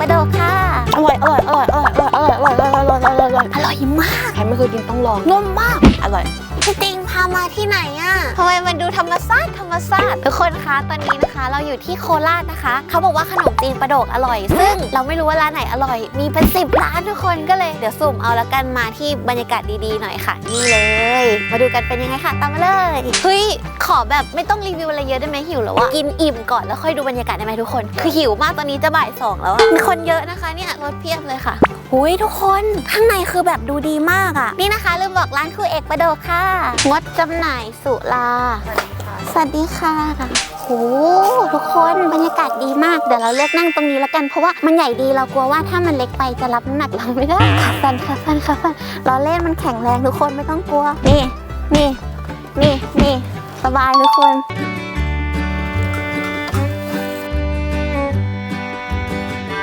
ประโดกค่ะอร่อยอร่อยอร่อยอร่อยอร่อยอร่อยอร่อยอร่อยอร่อยอร่อยอร่อยอร่อยมาก ใครไม่เคยกินต้องลองนุ่มมาก อร่อยพี่ติงพามาที่ไหนอะทำไมมันดูธรรมชาติธรรมชาติทุกคนคะตอนนี้นะคะ เราอยู่ที่โคราชนะคะ เขาบอกว่าขนมจีนประโดกอร่อย ซึ่งเราไม่รู้ว่าร้านไหนอร่อย มีเป็นสิบร้านทุกคนก็เลยเดี๋ยวสุ่มเอาแล้วกันมาที่บรรยากาศดีๆหน่อยค่ะ นี่เลย มาดูกันเป็นยังไงค่ะ ตามมาเลยเฮ้ยขอแบบไม่ต้องรีวิวอะไรเยอะได้ไหมหิวแล้วอะกินอิ่มก่อนแล้วค่อยดูบรรยากาศได้ไหมทุกคน คือหิวมากตอนนี้จะบ่ายสองแล้วอะมีคนเยอะนะคะเนี่ยรถเพียบเลยค่ะหุยทุกคนข้างในคือแบบดูดีมากอะ่ะนี่นะคะลืมบอกร้านครูเอกประโดกค่ะงดจำหน่ายสุราสวัสดีค่ะโหทุกคนบรรยากาศดีมาก เดี๋ยวเราเลือกนั่งตรงนี้แล้วกัน เพราะว่ามันใหญ่ดีเรากลัวว่าถ้ามันเล็กไปจะรับน้ำหนักเราไม่ได้ค่ะฟันค่ะฟันค่ะฟันล้อเล่นมันแข็งแรงทุกคนไม่ต้องกลัว นี่นี่นี่นี่สบายทุกคน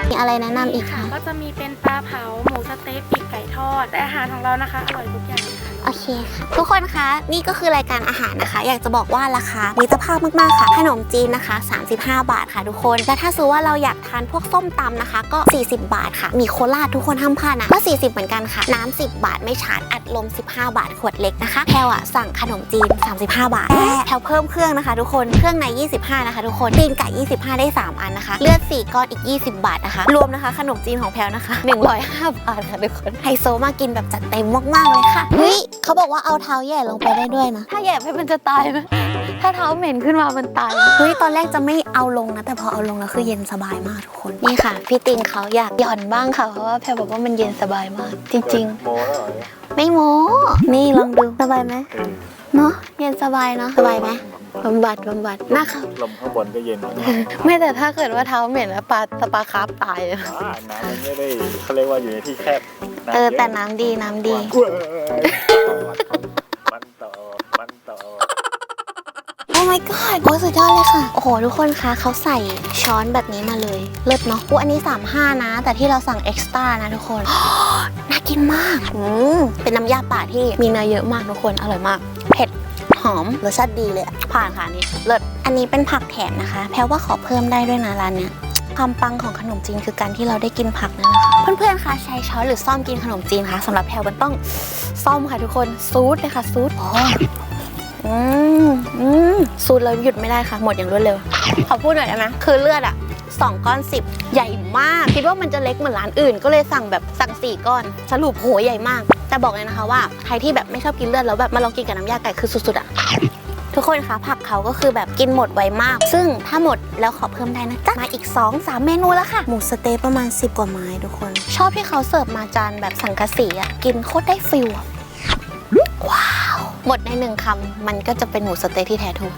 มีอะไรแนะนำอีกคะก็จะมีเป็นปลาเผาหมูสเต๊ะปีกไก่ทอดแต่อาหารของเรานะคะอร่อยทุกอย่าง โอเคค่ะ ทุกคนคะนี่ก็คือรายการอาหารนะคะ อยากจะบอกว่าราคามิตรภาพมากๆค่ะขนมจีนนะคะ 35 บาทค่ะทุกคนและถ้าซื้อว่าเราอยากทานพวกส้มตำนะคะ ก็ 40 บาทค่ะ มีโคราชทุกคนห้ามพลาดนะก็ 40 เหมือนกันค่ะ น้ำ 10 บาทไม่ชาร์จอัดลม 15 บาทขวดเล็กนะคะแพลวอะสั่งขนมจีน 35 บาทแต่แพลวเพิ่มเครื่องนะคะ ทุกคนเครื่องใน 25 นะคะ ทุกคนตีนไก่25 ได้ 3 อันนะคะ เลือด 4 ก้อนอีก 20 บาทนะคะ รวมนะคะ ขนมจีนของแพลวนะคะ 105 บาทค่ะทุกคนไฮโซมากกินแบบจัดเต็มมากๆเลยค่ะเฮ้ยเขาบอกว่าเอาเท้าแหย่ลงไปได้ด้วยนะ ถ้าแหย่ไปมันจะตายไหมถ้าเท้าเหม็นขึ้นมามันตายเฮ้ยตอนแรกจะไม่เอาลงนะ แต่พอเอาลงแล้วคือเย็นสบายมากทุกคน นี่ค่ะ พี่ติงเขาอยากหย่อนบ้างค่ะ เพราะว่าแพรบอกว่ามันเย็นสบายมาก จริง โมแล้วเหรอเนี่ยๆ ไม่โม้นี่ลองดูสบายไหมเออเนาะเย็นสบายเนาะสบายไหมบำบัดบำบัดนะคะลมข้างบนก็เย็นนะไม่แต่ถ้าเกิดว่าเท้าเหม็นแล้วปลาสปาคาร์ฟตายเลยอ่าน้ำมันไม่ได้เขาเรียกว่าอยู่ในที่แคบำเออยะแต่น้ำดีน้ำดี เว้ย สุดยอดเลยค่ะ โอ้โห ทุกคนคะเขาใส่ช้อนแบบนี้มาเลย เลิศเนาะอู้อันนี้ 35 นะ แต่ที่เราสั่งเอ็กซ์ตร้านะทุกคน น่ากินมากอืมเป็นน้ำยาป่าที่มีเนยเยอะมากทุกคน อร่อยมาก เผ็ด หอม รสชาติดีเลย ผ่านค่ะนนี้เลิศ อันนี้เป็นผักแถมนะคะ แพรว่าขอเพิ่มได้ด้วยนะร้านเนี้ยความปังของขนมจีนคือการที่เราได้กินผักนั่นแหละค่ะเพื่อนๆคะใช้ช้อนหรือซ่อมกินขนมจีนคะสำหรับแพรมันต้องซ่อมค่ะทุกคนซูดเลยค่ะซูดอ๋อ อืมอืมสูตรเลยหยุดไม่ได้ค่ะ หมดอย่างรวดเร็ว ขอพูดหน่อยได้ไหมคือเลือดอะสองก้อนสิบใหญ่มาก คิดว่ามันจะเล็กเหมือนร้านอื่น ก็เลยสั่งแบบสั่งสี่ก้อน สรุปโหใหญ่มาก แต่บอกเลยนะคะว่าใครที่แบบไม่ชอบกินเลือดแล้วแบบมาลองกินกับน้ำยาไก่คือสุดๆอะทุกคนคะผักเขาก็คือแบบกินหมดไวมาก ซึ่งถ้าหมดแล้วขอเพิ่มได้นะจ๊ะ มาอีก 2 3 เมนูแล้วค่ะ หมูสเต๊ะประมาณ 10 กว่าไม้ทุกคน ชอบที่เขาเสิร์ฟมาจานแบบสังกะสีอะกินโคตรได้ฟิลอะว้ หมดในหนึ่งคำมันก็จะเป็นหมูสะเต๊กที่แท้ถูก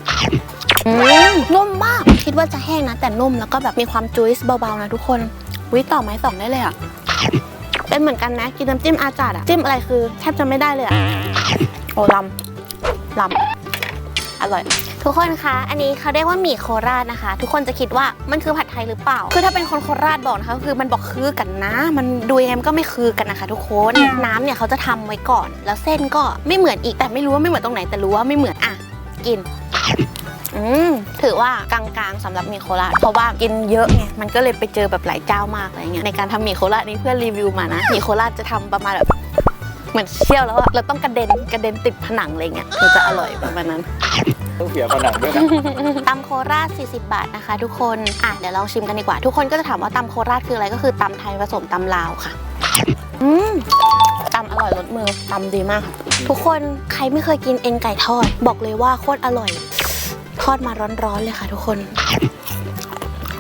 อืมนุ่มมาก คิดว่าจะแห้งนะ แต่นุ่มแล้วก็แบบมีความจุ้ยส์เบาๆนะทุกคนวิต่อไม้สองได้เลยอะเป็นเหมือนกันนะ กินน้ำจิ้มอาจาดอะ จิ้มอะไรคือแทบจะไม่ได้เลยอะ โอ้ลำลำอร่อย ทุกคนคะ อันนี้เขาเรียกว่าหมี่โคราชนะคะ ทุกคนจะคิดว่ามันคือผัดไทยหรือเปล่า คือถ้าเป็นคนโคราชบอกนะคะคือมันบอกคือกันนะ มันดูยังไงมันก็ไม่คือกันนะคะ ทุกคน น้ำเนี่ยเขาจะทำไว้ก่อน แล้วเส้นก็ไม่เหมือนอีก แต่ไม่รู้ว่าไม่เหมือนตรงไหน แต่รู้ว่าไม่เหมือน อะ กินอืมถือว่ากลางๆสำหรับหมี่โคราชเพราะว่ากินเยอะไงมันก็เลยไปเจอแบบหลายเจ้ามากอะไรเงี้ยในการทำหมี่โคราชนี่เพื่อนรีวิวมานะหมี่โคราชจะทำประมาณแบบเหมือนเชี่ยวแล้วอะเราต้องกระเด็นกระเด็นติดผนังอะไรเงี้ยถึงจะอร่อยประมาณนั้น ต้องเสียผนังด้วยนะตำโคราช 40 บาทนะคะ ทุกคน อะเดี๋ยวลองชิมกันดีกว่า ทุกคนก็จะถามว่าตำโคราชคืออะไรก็คือตำไทยผสมตำลาวค่ะ อืมตำอร่อยรสมือตำดีมากค่ะ ทุกคนใครไม่เคยกินเอ็นไก่ทอด บอกเลยว่าโคตรอร่อย ทอดมาร้อนๆเลยค่ะ ทุกคน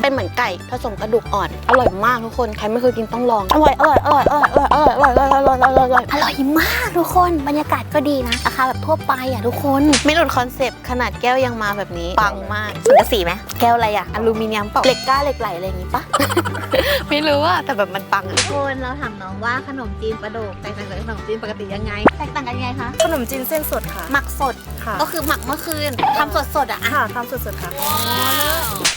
เป็นเหมือนไก่ผสมกระดูกอ่อน อร่อยมากทุกคน ใครไม่เคยกินต้องลองอร่อยอร่อย อร่อย อร่อย อร่อย อร่อย อร่อย อร่อย อร่อย อร่อย อร่อย อร่อยมากทุกคน บรรยากาศก็ดีนะ ราคาแบบทั่วไปอะทุกคน ไม่หลุดคอนเซปต์ขนาดแก้วยังมาแบบนี้ ปังมากสังกะสีไหมแก้วอะไรอะ อลูมิเนียมเปล่าเหล็กกล้าเหล็กไหลอะไรอย่างงี้ปะ ไม่รู้อะแต่แบบมันปังอะทุกคนเราถามน้องว่าขนมจีนปลาโดกแตกต่างจากขนมจีนปกติยังไง แตกต่างกันยังไงคะขนมจีนเส้นสดค่ะ หมักสด ค่ะก็คือหมักเมื่อคืนทำสดๆอะ ค่ะทำสดๆค่ะ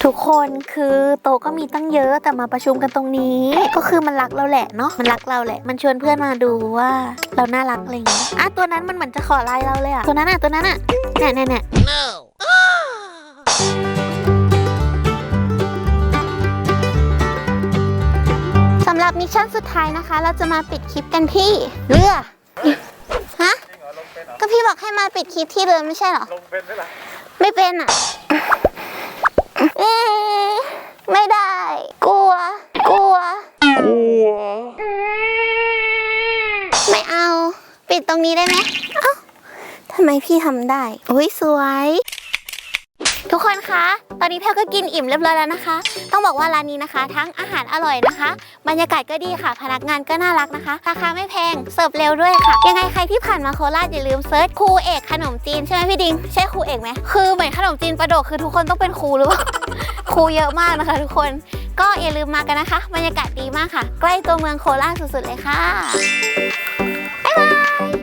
ทุกคนคือโตะก็มีตั้งเยอะแต่มาประชุมกันตรงนี้ ก็คือมันรักเราแหละเนาะมันรักเราแหละ มันชวนเพื่อนมาดูว่าเราน่ารักอะไรอย่างเงี้ยอะตัวนั้นมันเหมือนจะขอไลน์เราเลยอะตัวนั้นอะตัวนั้นอะเนี่ยเนี่ยเนี่ยหรับมิชชั่นสุดท้ายนะคะ เราจะมาปิดคลิปกันที่เรือฮะก็พี่บอกให้มาปิดคลิปที่เรือไม่ใช่เหรอ ลงเป็นไหมล่ะ ไม่เป็นอะเอ๊ะไม่ได้ กลัว กลัว กลัว ไม่เอา ปิดตรง นี้ได้ไหมเอ้าทำไมพี่ทำได้อุ้ยสวย ทุกคนคะ ตอนนี้แพลก็กินอิ่มเรียบร้อยแล้วนะคะ ต้องบอกว่าร้านนี้นะคะ ทั้งอาหารอร่อยนะคะ บรรยากาศก็ดีค่ะ พนักงานก็น่ารักนะคะ ราคาไม่แพง เสิร์ฟเร็วด้วยค่ะ ยังไงใครที่ผ่านมาโคราชอย่าลืมเซิร์ชครูเอกขนมจีนใช่ไหมพี่ดิง ใช่ครูเอกไหม คือเหมือนขนมจีนประโดกคือทุกคนต้องเป็นครูหรือเปล่า ครูเยอะมากนะคะ ทุกคน ก็อย่าลืมมากันนะคะ บรรยากาศดีมากค่ะ ใกล้ตัวเมืองโคราชสุดๆเลยค่ะบาย